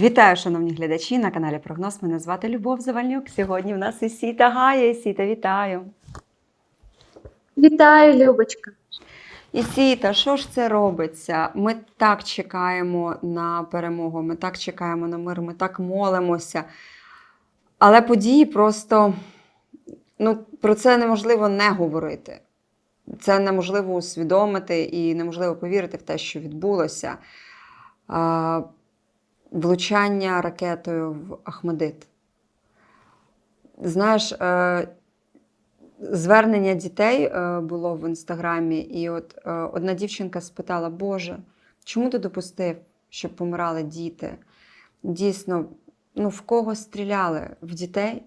Вітаю, шановні глядачі на каналі Прогноз. Мене звати Любов Завальнюк. Сьогодні в нас Ісіта Гая. Ісіта, вітаю. Вітаю, Любочка. Ісіта, що ж це робиться? Ми так чекаємо на перемогу, ми так чекаємо на мир, ми так молимося. Але події просто ну, про це неможливо не говорити. Це неможливо усвідомити і неможливо повірити в те, що відбулося. Влучання ракетою в Ахмедит. Знаєш, е, звернення дітей е, було в інстаграмі, і от е, одна дівчинка спитала: Боже, чому ти допустив, щоб помирали діти? Дійсно, ну в кого стріляли? В дітей,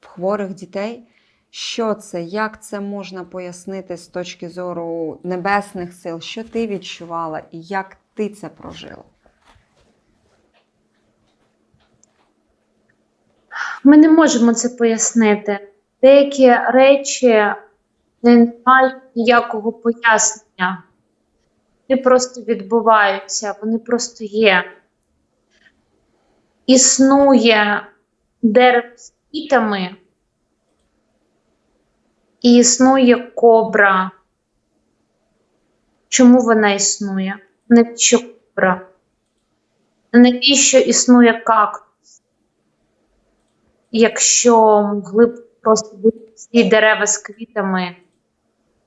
в хворих дітей? Що це? Як це можна пояснити з точки зору небесних сил? Що ти відчувала і як ти це прожила? Ми не можемо це пояснити. Деякі речі не мають ніякого пояснення. Вони просто відбуваються, вони просто є. Існує дерево з квітами, і існує кобра. Чому вона існує? Навіщо кобра? Навіщо існує кактус? Якщо могли б просто бути всі дерева з квітами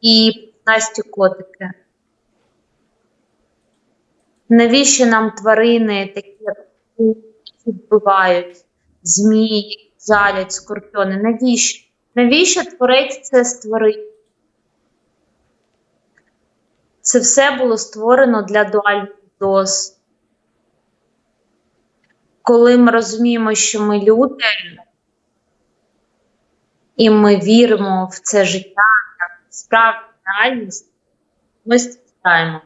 і насті котики. Навіщо нам тварини такі, як які вбивають, змії, жалять, скорпіони? Навіщо? Навіщо творець це створив? Це все було створено для дуальних доз. Коли ми розуміємо, що ми люди, і ми віримо в це життя як справді реальність, ми страждаємо.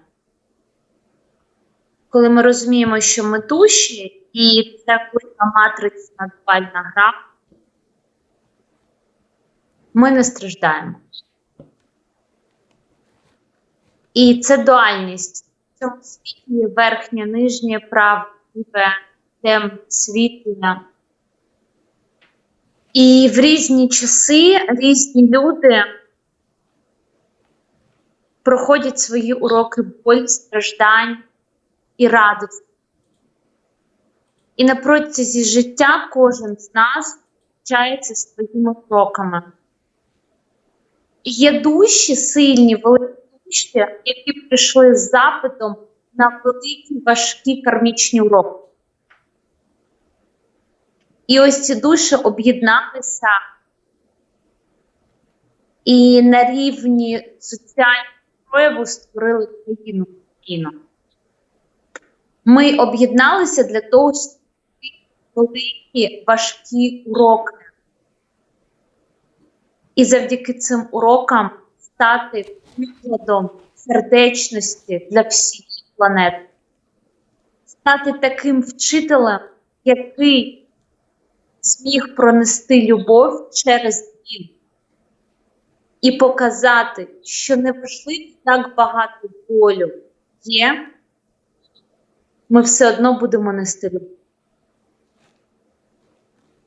Коли ми розуміємо, що ми душі, і це велика матрична дуальна гра, ми не страждаємо. І це дуальність. В цьому світі верхнє, нижнє, праве, ліве, темне, світле. І в різні часи різні люди проходять свої уроки болі, страждань і радості. І на протязі життя кожен з нас навчається своїми кроками. І є душі сильні, великі душі, які прийшли з запитом на великі важкі кармічні уроки. І ось ці душі об'єдналися і на рівні соціального прояву створили країну Україну. Ми об'єдналися для того, щоб великі важкі уроки. І завдяки цим урокам стати прикладом сердечності для всієї планети, стати таким вчителем, який зміг пронести любов через біль і показати, що неважливо так багато болю є, ми все одно будемо нести любов.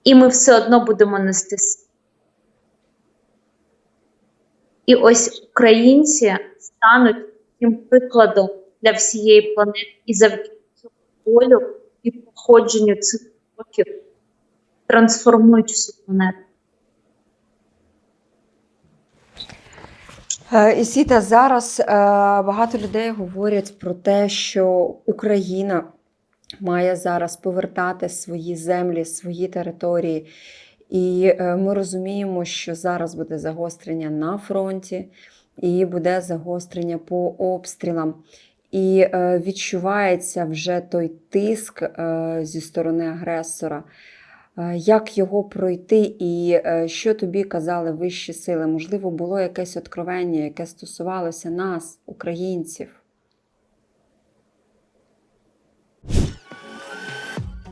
І ми все одно будемо нести. І ось українці стануть тим прикладом для всієї планети і завдяки цьому болю і походженню цих років трансформують всю планету. Е, Ісіта, зараз е, багато людей говорять про те, що Україна має зараз повертати свої землі, свої території. І е, ми розуміємо, що зараз буде загострення на фронті, і буде загострення по обстрілам. І відчувається вже той тиск зі сторони агресора. Е, Як його пройти, і е, що тобі казали вищі сили? Можливо, було якесь откровення, яке стосувалося нас, українців.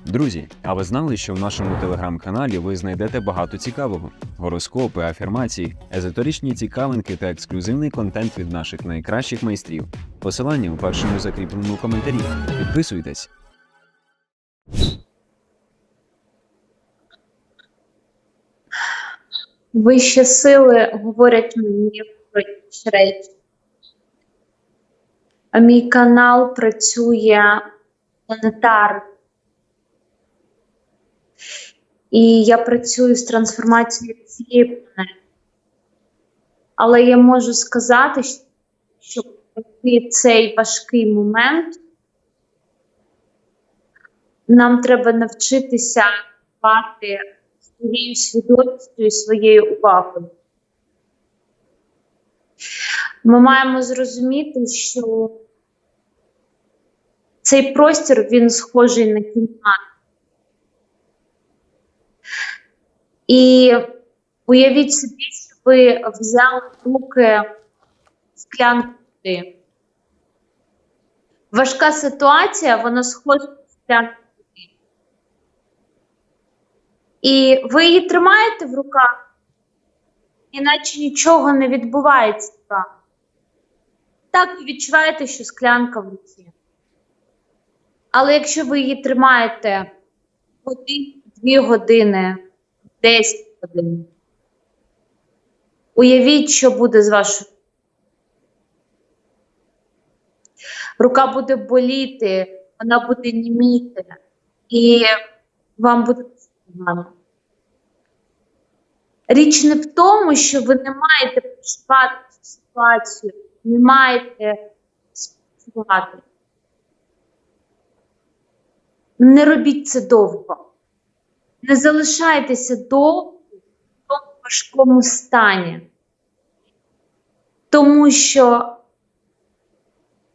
Друзі, а ви знали, що в нашому телеграм-каналі ви знайдете багато цікавого: гороскопи, афірмації, езотеричні цікавинки та ексклюзивний контент від наших найкращих майстрів. Посилання у першому закріпленому коментарі. Підписуйтесь. Вищі сили говорять мені про інші речі. А мій канал працює планетарно. І я працюю з трансформацією цієї планети. Але я можу сказати, що цей важкий момент, нам треба навчитися бати своєю свідомістю і своєю увагою. Ми маємо зрозуміти, що цей простір він схожий на кімнату. І уявіть собі, що ви взяли в руки склянку води. Важка ситуація, вона схожа на склянку води. І ви її тримаєте в руках, іначе нічого не відбувається. Так ви відчуваєте, що склянка в руці. Але якщо ви її тримаєте годину, дві години, 10 годин, уявіть, що буде з вашою. Рука буде боліти, вона буде німіти, і вам буде. Річ не в тому, що ви не маєте проживати цю ситуацію, не маєте співати. Не робіть це довго. Не залишайтеся довго в тому важкому стані, тому що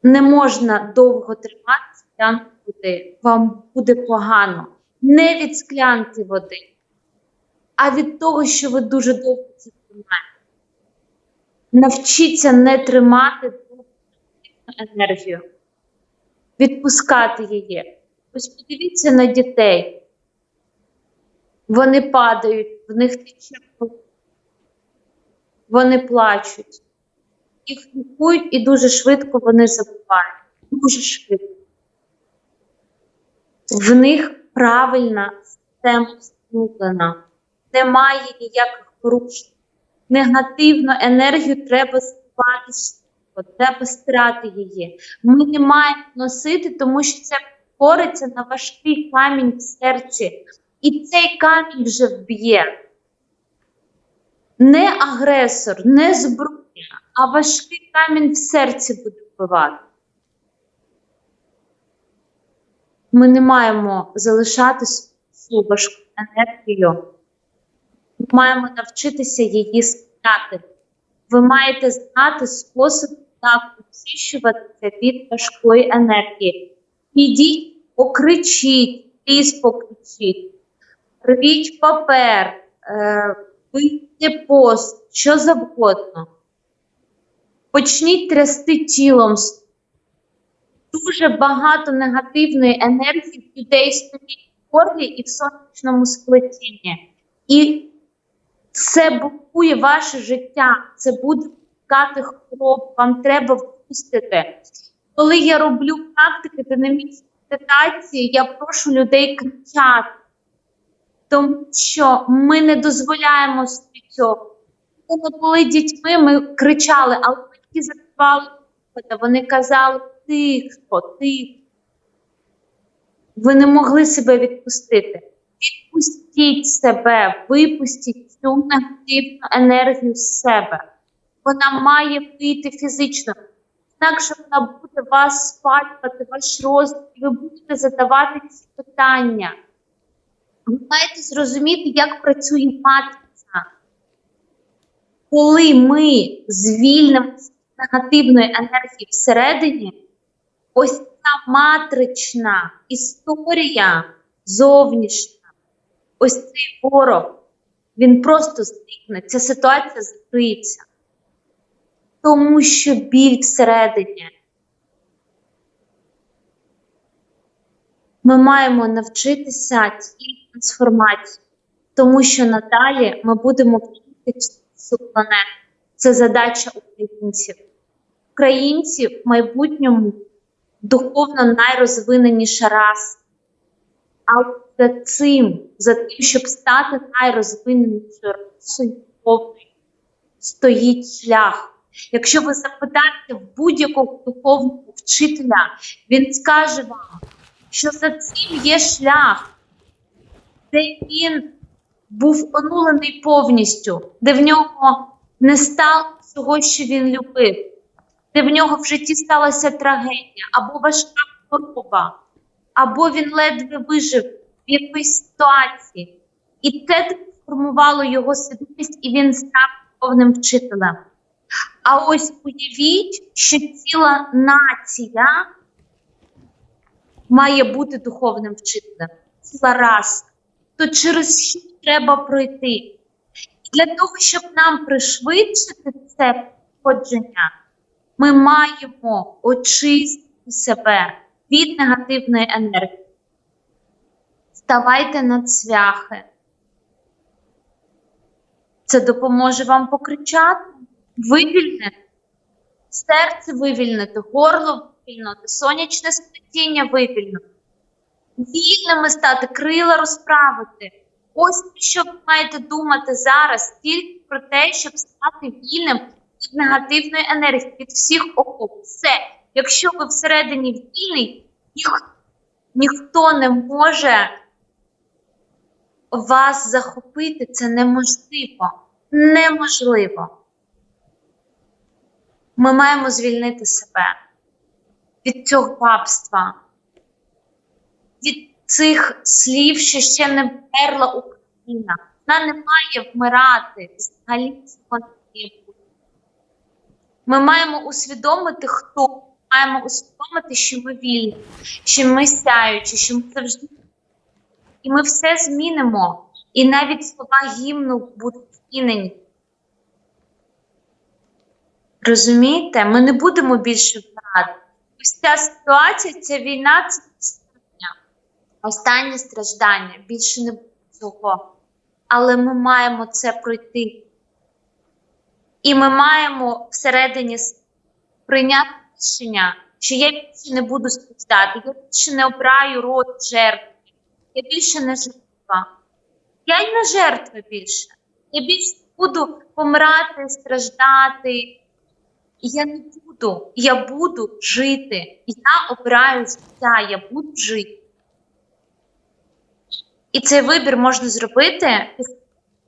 не можна довго тримати склянку води. Вам буде погано. Не від склянки води, а від того, що ви дуже довго це тримаєте. Навчіться не тримати енергію, відпускати її. Ось подивіться на дітей. Вони падають, в них тече. Вони плачуть. Їх лікують і дуже швидко вони забувають. Дуже швидко. В них правильна система встановлена. Немає ніяких порушень. Негативну енергію треба швидко, треба стирати її. Ми не маємо носити, тому що це бореться на важкий камінь в серці. І цей камінь вже вб'є. Не агресор, не зброя, а важкий камінь в серці буде вбивати. Ми не маємо залишати свою важку енергію. Ми маємо навчитися її стати. Ви маєте знати спосіб, як очищуватися від важкої енергії. Ідіть, покричіть, ліс покричіть, рвіть папер, е, пост, що завгодно. Почніть трясти тілом. Дуже багато негативної енергії в людей стоїть в і в сонячному сплетінні. І це блокує ваше життя, це буде пускати хвороб, вам треба впустити. Коли я роблю практики динамічної медитації, я прошу людей кричати, тому що ми не дозволяємо собі цього. Коли були дітьми, ми кричали, але батьки закривали вони казали тихо, тихо. Ви не могли себе відпустити. Відпустіть себе, випустіть цю негативну енергію з себе. Вона має вийти фізично. Інакше вона буде вас спалювати, ваш розум, і ви будете задавати ці питання. Ви маєте зрозуміти, як працює матриця. Коли ми звільнимося з негативної енергії всередині, ось ця матрична історія зовнішня, ось цей ворог, він просто зникне, ця ситуація закриється. Тому що біль всередині. Ми маємо навчитися цій трансформації, тому що надалі ми будемо вчити цю планету. Це задача українців. Українці в майбутньому духовно найрозвиненіша раса. Але за цим, за тим, щоб стати найрозвиненішою расою, стоїть шлях. Якщо ви запитаєте в будь-якого духовного вчителя, він скаже вам, що за цим є шлях, де він був онулений повністю, де в нього не стало того, що він любив, де в нього в житті сталася трагедія або важка хвороба, або він ледве вижив в якоїсь ситуації. І це трансформувало його свідомість, і він став повним вчителем. А ось уявіть, що ціла нація має бути духовним вчителем, ціла раса. То через що треба пройти? Для того, щоб нам пришвидшити це походження, ми маємо очистити себе від негативної енергії. Ставайте на цвяхи. Це допоможе вам покричати, вивільнити, серце вивільнити, горло вивільнити, сонячне сплетіння вивільнити, вільними стати, крила розправити. Ось що ви маєте думати зараз, тільки про те, щоб стати вільним негативної енергії, від всіх окоп. Все. Якщо ви всередині вільний, ніх, ніхто не може вас захопити. Це неможливо. Неможливо. Ми маємо звільнити себе від цього рабства, від цих слів, що ще не вмерла Україна. Вона не має вмирати. Взагалі цього не має бути. Ми маємо усвідомити, хто. Ми маємо усвідомити, що ми вільні, що ми сяючі, що ми завжди. І ми все змінимо. І навіть слова гімну будуть змінені. Розумієте? Ми не будемо більше вмирати. Ось ця ситуація, ця війна це страждання. Останнє страждання. Більше не буде цього. Але ми маємо це пройти. І ми маємо всередині прийняти рішення, що я більше не буду страждати, я більше не обираю род жертви, я більше не жертва. Я й не жертва більше. Я більше буду помирати, страждати. Я не буду, я буду жити. Я обираю життя, я буду жити. І цей вибір можна зробити,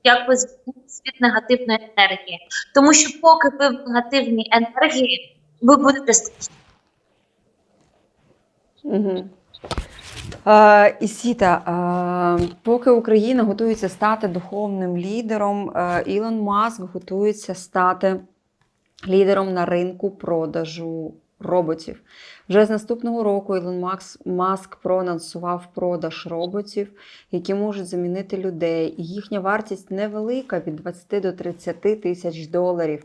як ви від негативної енергії. Тому що поки ви в негативній енергії, ви будете. Е, Ісіта, поки Україна готується стати духовним лідером, Ілон Маск готується стати лідером на ринку продажу роботів. Вже з наступного року Ілон Макс, Маск проанонсував продаж роботів, які можуть замінити людей. І їхня вартість невелика від 20 до 30 тисяч доларів.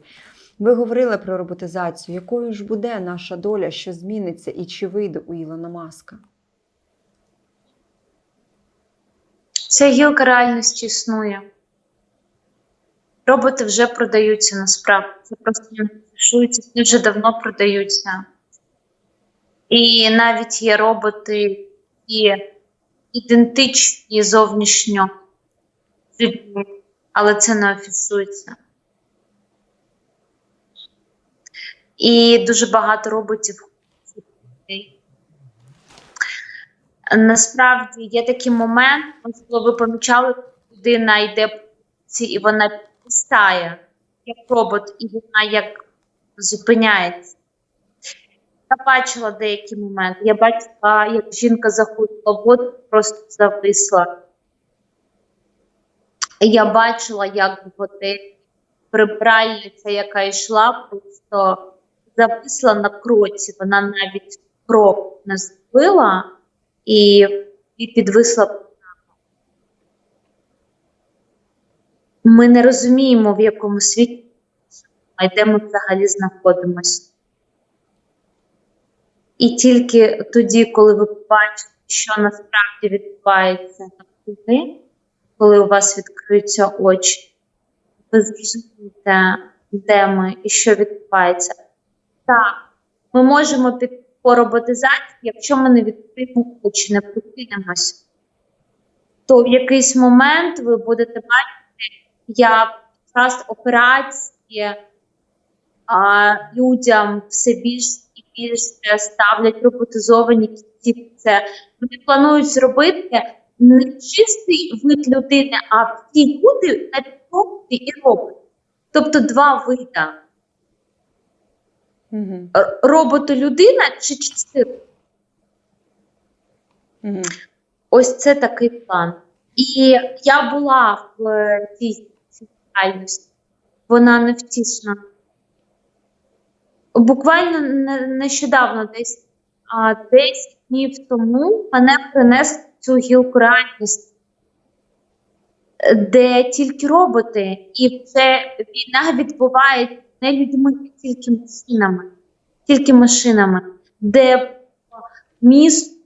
Ви говорили про роботизацію. Якою ж буде наша доля, що зміниться і чи вийде у Ілона Маска? Ця гілка реальності існує. Роботи вже продаються насправді. Це просто не вже давно продаються. І навіть є роботи, які ідентичні зовнішньо, але це не афішується. І дуже багато роботів. Насправді є такий момент, коли ви помічали, людина йде по і вона підстає, як робот, і вона як зупиняється. Я бачила деякі моменти. Я бачила, як жінка заходила в воду, просто зависла. Я бачила, як в готелі прибиральниця, яка йшла, просто зависла на кроці. Вона навіть крок не зробила і, і підвисла. Ми не розуміємо, в якому світі ми, де ми взагалі знаходимося. І тільки тоді, коли ви побачите, що насправді відбувається навкруги, коли у вас відкриються очі, ви зрозумієте, де ми і що відбувається. Так, ми можемо піти по роботизації, якщо ми не відкриємо очі, не прокинемося, то в якийсь момент ви будете бачити, як якраз операції а, людям все більше і більше ставлять роботизовані кінці. Це вони планують зробити не чистий вид людини, а всі люди на роботи і роботи. Тобто два вида. Угу. Р- Роботу-людина чи чистий Угу. Ось це такий план. І я була в е, цій реальності. Вона невтішна. Буквально нещодавно, десь а, 10 днів тому, мене принесли цю гілку реальності, е, де тільки роботи, і вже війна відбувається не людьми, а тільки машинами, тільки машинами, де місто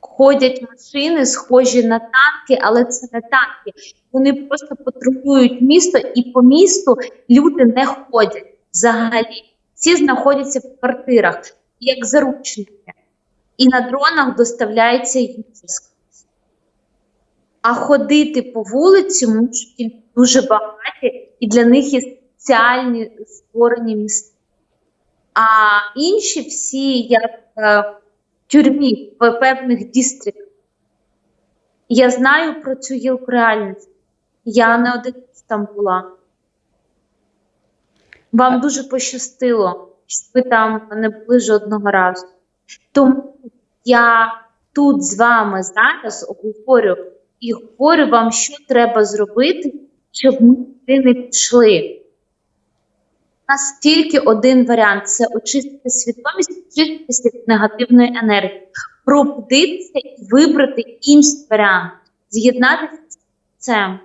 ходять машини, схожі на танки, але це не танки. Вони просто патрулюють місто, і по місту люди не ходять взагалі. Всі знаходяться в квартирах, як заручники. І на дронах доставляється їжа. А ходити по вулиці можуть дуже багаті, і для них є спеціальні створені міста. А інші всі, як е, тюрмі, в певних дістріктах. Я знаю про цю гілку реальності. Я не один там була. Вам дуже пощастило, що ви там не були жодного разу. Тому я тут з вами зараз говорю і говорю вам, що треба зробити, щоб ми туди не пішли. У нас тільки один варіант це очистити свідомість, очиститися від негативної енергії, пробудитися і вибрати інший варіант, з'єднатися з цим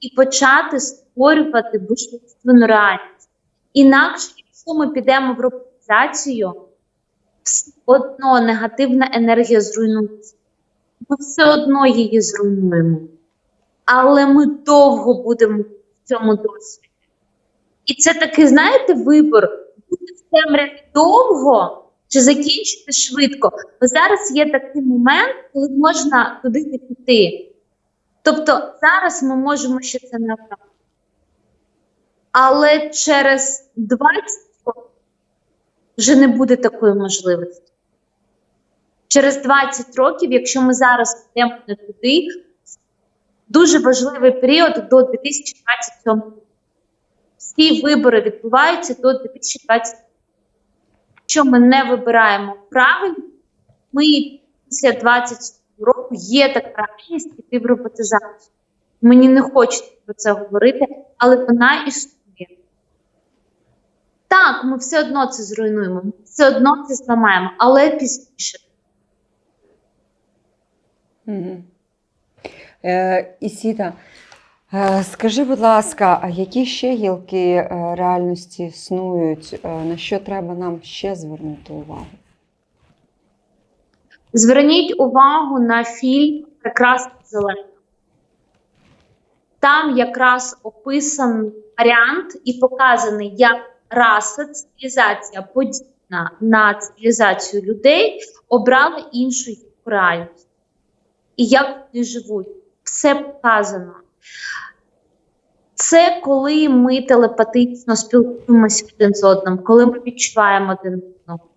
і почати створювати божественну реальність. Інакше, якщо ми підемо в роботизацію, все одно негативна енергія зруйнується. Ми все одно її зруйнуємо. Але ми довго будемо в цьому досвіді. І це такий, знаєте, вибір бути в темряві довго чи закінчити швидко. Бо зараз є такий момент, коли можна туди не піти. Тобто зараз ми можемо ще це обрати. Але через 20 років вже не буде такої можливості. Через 20 років, якщо ми зараз йдемо не туди, дуже важливий період до 2027 року всі вибори відбуваються до 2020. Якщо ми не вибираємо правильно, ми після 20 року є така реальність піти в роботизацію. Мені не хочеться про це говорити, але вона існує. Так, ми все одно це зруйнуємо, ми все одно це зламаємо, але пізніше. Угу. Е, Ісіда, е, скажи, будь ласка, а які ще гілки е, реальності існують? На що треба нам ще звернути увагу? Зверніть увагу на фільм Прекрасна зелена. Там якраз описаний варіант і показаний, як раса, цивілізація, подібна на цивілізацію людей, обрала іншу реальність. І як вони живуть. Все показано. Це коли ми телепатично спілкуємося один з одним, коли ми відчуваємо один одного.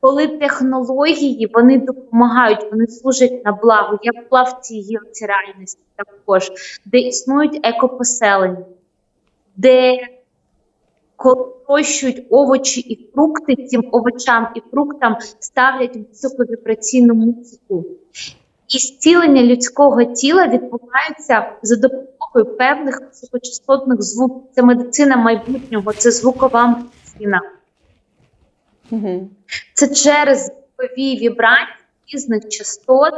Коли технології вони допомагають, вони служать на благо. Я була в цій реальності також, де існують екопоселення, де коли вирощують овочі і фрукти, цим овочам і фруктам ставлять високовібраційну музику. І зцілення людського тіла відбувається за допомогою певних високочастотних звуків. Це медицина майбутнього, це звукова медицина. Угу. Це через звукові вібрації різних частот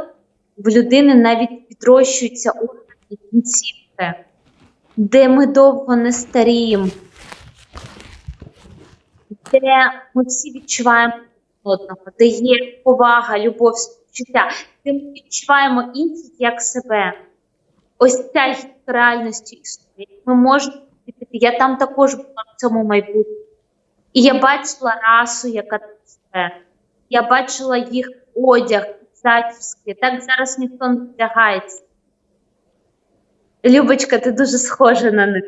в людини навіть відрощуються органи кінцівки, де ми довго не старіємо, де ми всі відчуваємо одного, де є повага, любов, співчуття, де ми відчуваємо інших як себе. Ось ця гілка реальності існує. Ми можемо піти. Я там також була в цьому майбутньому. І я бачила расу, яка там живе. Я бачила їх одяг, зачіски. Так зараз ніхто не вдягається. Любочка, ти дуже схожа на них.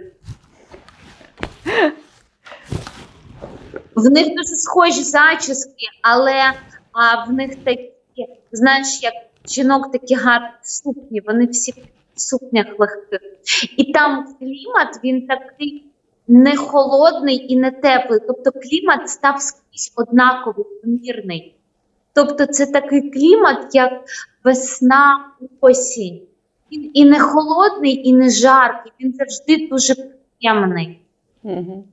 В них дуже схожі зачіски, але а, в них такі, знаєш, як жінок такі гарні сукні, вони всі в сукнях легких. І там клімат, він такий не холодний і не теплий. Тобто клімат став скрізь однаковий, помірний. Тобто це такий клімат, як весна, осінь. Він і не холодний, і не жаркий, він завжди дуже приємний. Угу.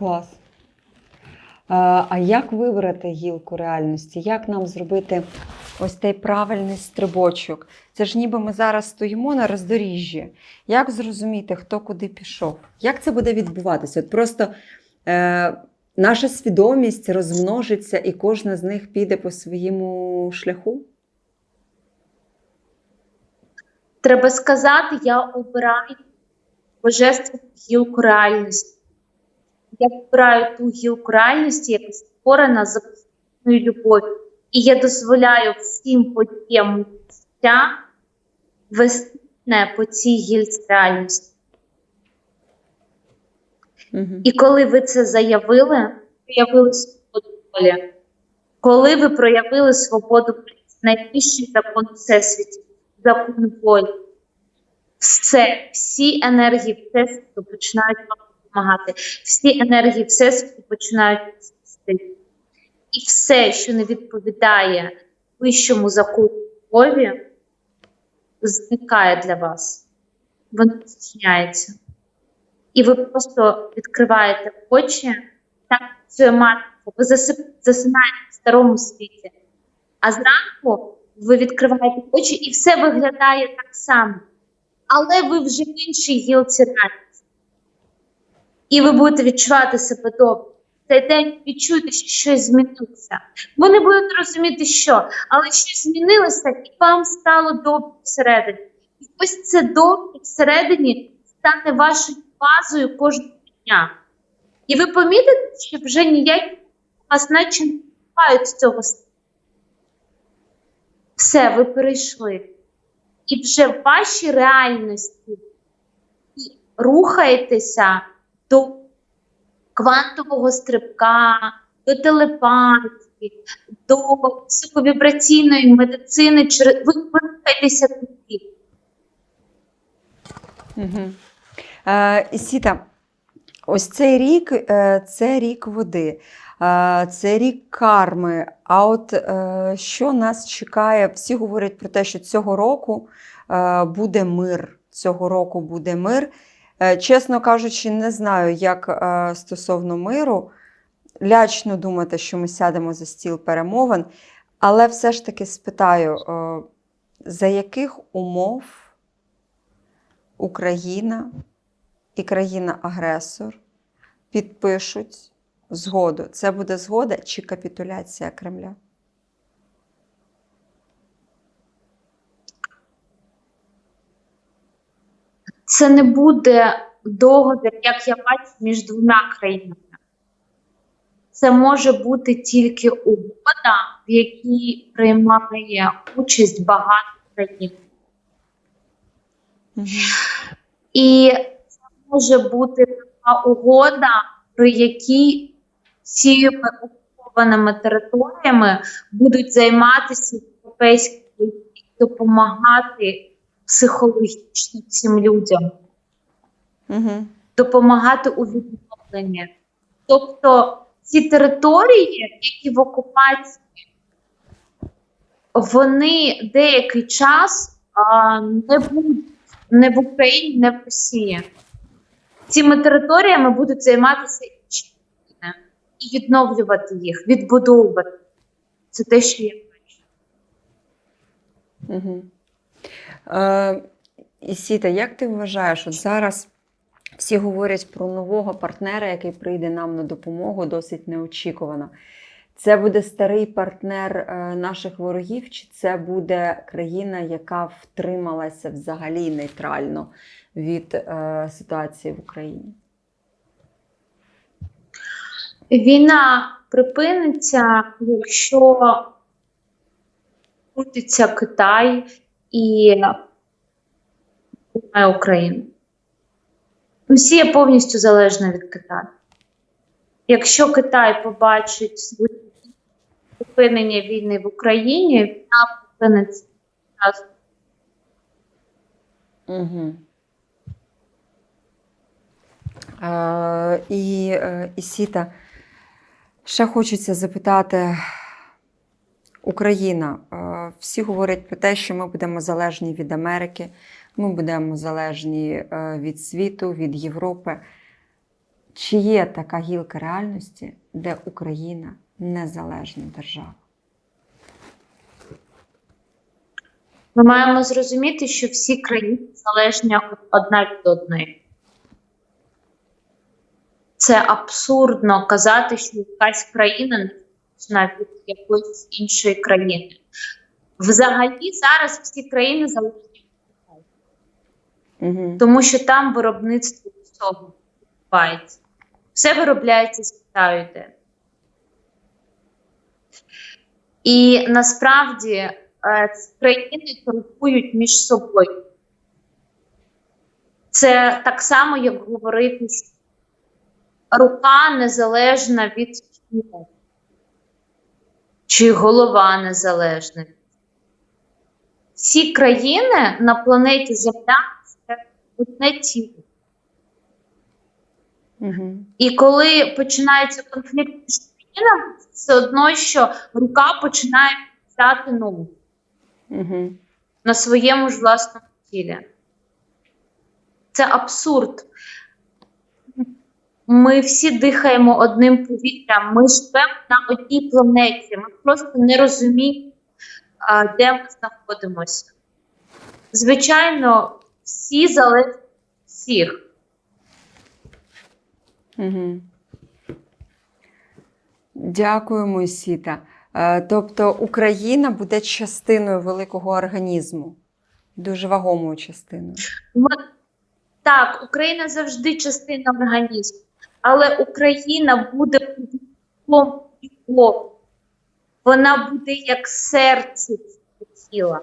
Клас. А, як вибрати гілку реальності? Як нам зробити ось цей правильний стрибочок? Це ж ніби ми зараз стоїмо на роздоріжжі. Як зрозуміти, хто куди пішов? Як це буде відбуватися? От просто е, наша свідомість розмножиться і кожна з них піде по своєму шляху? Треба сказати, я обираю божественну гілку реальності. Я обираю ту гілку реальності, яка створена за постійною любов'ю. І я дозволяю всім подіям життя вести мене по цій гілці реальності. Угу. І коли ви це заявили, проявили свободу волі. Коли ви проявили свободу найбільший закон всесвіті, закон волі. Все, всі енергії Всесвіту починають вам допомагати, всі енергії Всесвіту починають свістити. І все, що не відповідає вищому закону любові, зникає для вас. Воно зчиняється. І ви просто відкриваєте очі, так працює матка. Ви засинаєте в старому світі. А зранку ви відкриваєте очі і все виглядає так само. Але ви вже в іншій гілці реальності. І ви будете відчувати себе добре. Цей день відчуєте, що щось змінилося. Ви не будете розуміти, що, але щось змінилося, і вам стало добре всередині. І ось це добре всередині стане вашою базою кожного дня. І ви помітите, що вже ніякі вас наче не бувають з цього. Все, ви перейшли. І вже в вашій реальності рухаєтеся до квантового стрибка, до телепатії, до високовібраційної медицини. Ви рухаєтеся туди. Е, Ісіта, ось цей рік е, це рік води, е, це рік карми. А от що нас чекає? Всі говорять про те, що цього року буде мир. Цього року буде мир. Е, чесно кажучи, не знаю, як е, стосовно миру. Лячно думати, що ми сядемо за стіл перемовин, але все ж таки спитаю, е, за яких умов Україна і країна-агресор підпишуть згоду. Це буде згода чи капітуляція Кремля? Це не буде договір, як я бачу, між двома країнами. Це може бути тільки угода, в якій приймає участь багато країн. І це може бути така угода, при якій цими окупованими територіями будуть займатися європейські країни допомагати психологічно цим людям, Угу. допомагати у відновленні. Тобто ці території, які в окупації, вони деякий час а, не будуть не в Україні, не в Росії. Цими територіями будуть займатися інші країни і відновлювати їх, відбудовувати. Це те, що я бачу. Угу. Е, Ісіта, як ти вважаєш, от зараз всі говорять про нового партнера, який прийде нам на допомогу досить неочікувано. Це буде старий партнер е, наших ворогів, чи це буде країна, яка втрималася взагалі нейтрально від е, ситуації в Україні? Війна припиниться, якщо крутиться Китай і підтримає Україну. Росія повністю залежна від Китаю. Якщо Китай побачить зупинення війни в Україні, війна припиниться. одразу. Угу. Е, і Сіта, ще хочеться запитати. Україна. Е, Всі говорять про те, що ми будемо залежні від Америки, ми будемо залежні е, від світу, від Європи. Чи є така гілка реальності, де Україна незалежна держава? Ми маємо зрозуміти, що всі країни залежні одна від одної. Це абсурдно казати, що якась країна не залежна від якоїсь іншої країни. Взагалі зараз всі країни залежні від Китаю, Угу. тому що там виробництво всього відбувається. Все виробляється з Китаю йде. І насправді е, ці країни торгують між собою. Це так само, як говорити, що рука незалежна від чи голова незалежна. Всі країни на планеті Земля це одне тіло. Угу. І коли починається конфлікт між країнами, все одно, що рука починає взяти ногу Угу. на своєму ж власному тілі. Це абсурд. Ми всі дихаємо одним повітрям, ми живемо на одній планеті. Ми просто не розуміємо, де ми знаходимося. Звичайно, всі залежать всіх. Угу. Дякуємо, Сіта. Е, Тобто Україна буде частиною великого організму, дуже вагомою частиною. Так, Україна завжди частина організму, але Україна буде повітрям його. Вона буде як серце тіла.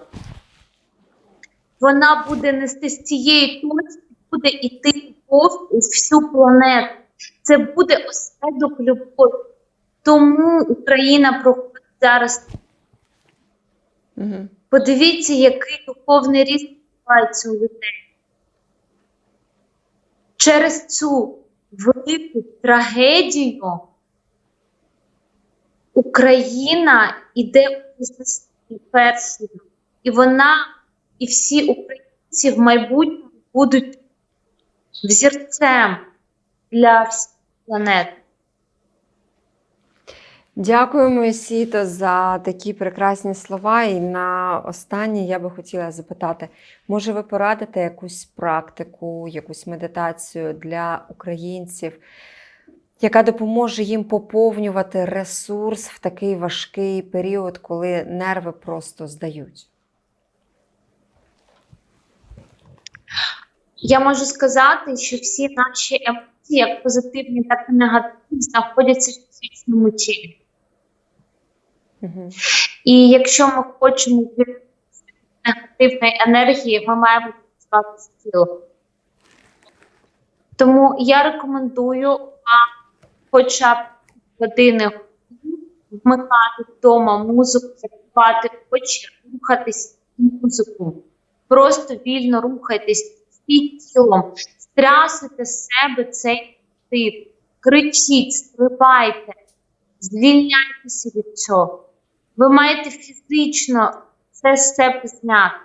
Вона буде нести з цієї точки, буде йти любов у всю планету. Це буде осередок любові. Тому Україна проходить зараз. Угу. Подивіться, який духовний ріст відбувається у людей. Через цю велику трагедію Україна іде у першою. І вона, і всі українці в майбутньому будуть взірцем для всіх планет. Дякуємо, Сіто, за такі прекрасні слова. І на останнє я би хотіла запитати: може, ви порадите якусь практику, якусь медитацію для українців, яка допоможе їм поповнювати ресурс в такий важкий період, коли нерви просто здають? Я можу сказати, що всі наші емоції, як позитивні, так і негативні, знаходяться в фізичному тілі. І якщо ми хочемо негативної енергії, ми маємо працювати з тілом. Тому я рекомендую вам хоча б години вмикати вдома музику, закривати очі, рухатись музику. Просто вільно рухайтесь всім тілом, стрясуйте з себе цей тип, кричіть, стрибайте, звільняйтеся від цього. Ви маєте фізично це себе зняти.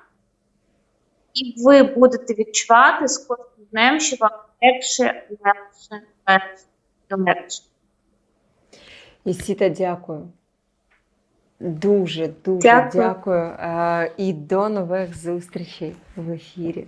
І ви будете відчувати з кожним днем, що вам легше, легше, легше і легше. Ісіта, дякую. Дуже, дуже Дякую. дякую. Е, І до нових зустрічей в ефірі.